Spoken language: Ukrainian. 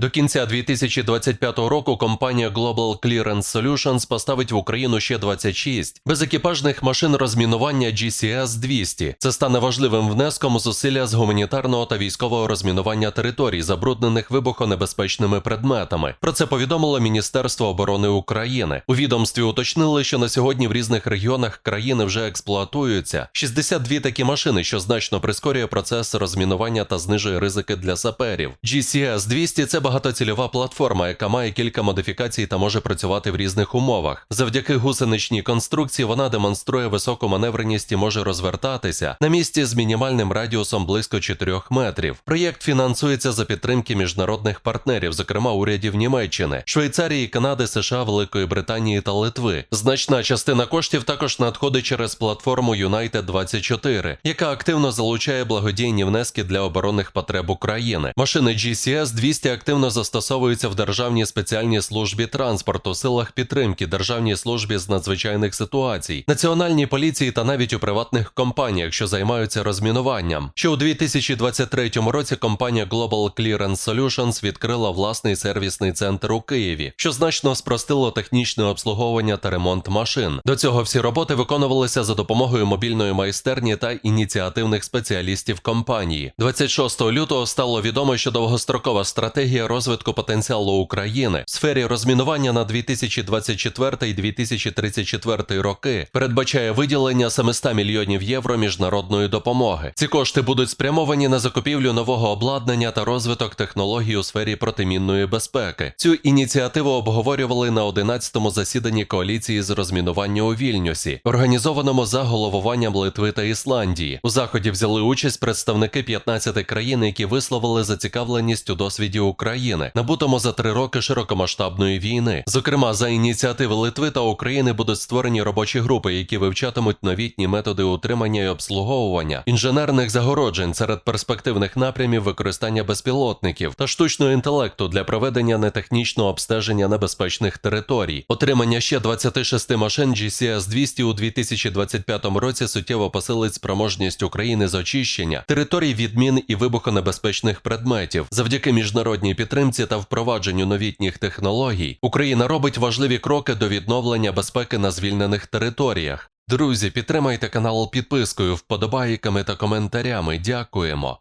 До кінця 2025 року компанія Global Clearance Solutions поставить в Україну ще 26 безекіпажних машин розмінування GCS-200. Це стане важливим внеском у зусилля з гуманітарного та військового розмінування територій, забруднених вибухонебезпечними предметами. Про це повідомило Міністерство оборони України. У відомстві уточнили, що на сьогодні в різних регіонах країни вже експлуатуються 62 такі машини, що значно прискорює процес розмінування та знижує ризики для саперів. GCS-200 – це багатоцільова платформа, яка має кілька модифікацій та може працювати в різних умовах. Завдяки гусеничній конструкції вона демонструє високу маневреність і може розвертатися на місці з мінімальним радіусом близько 4 метрів. Проєкт фінансується за підтримки міжнародних партнерів, зокрема урядів Німеччини, Швейцарії, Канади, США, Великої Британії та Литви. Значна частина коштів також надходить через платформу United 24 яка активно залучає благодійні внески для оборонних потреб України. Машини GCS 200 активно застосовуються в Державній спеціальній службі транспорту, силах підтримки, Державній службі з надзвичайних ситуацій, національній поліції та навіть у приватних компаніях, що займаються розмінуванням. Ще у 2023 році компанія Global Clearance Solutions відкрила власний сервісний центр у Києві, що значно спростило технічне обслуговування та ремонт машин. До цього всі роботи виконувалися за допомогою мобільної майстерні та ініціативних спеціалістів компанії. 26 лютого стало відомо, що довгострокова стратегія розвитку потенціалу України в сфері розмінування на 2024-2034 роки передбачає виділення 700 мільйонів євро міжнародної допомоги. Ці кошти будуть спрямовані на закупівлю нового обладнання та розвиток технологій у сфері протимінної безпеки. Цю ініціативу обговорювали на 11-му засіданні коаліції з розмінування у Вільнюсі, організованому за головуванням Литви та Ісландії. У заході взяли участь представники 15 країн, які висловили зацікавленість у досвіді України, набутому за три роки широкомасштабної війни. Зокрема, за ініціативи Литви та України будуть створені робочі групи, які вивчатимуть новітні методи утримання і обслуговування інженерних загороджень серед перспективних напрямів використання безпілотників та штучного інтелекту для проведення нетехнічного обстеження небезпечних територій. Отримання ще 26 машин GCS-200 у 2025 році суттєво посилить спроможність України з очищення територій від мін і вибухонебезпечних предметів. Завдяки міжнародній підтримці та впровадженню новітніх технологій Україна робить важливі кроки до відновлення безпеки на звільнених територіях. Друзі, підтримайте канал підпискою, вподобайками та коментарями. Дякуємо.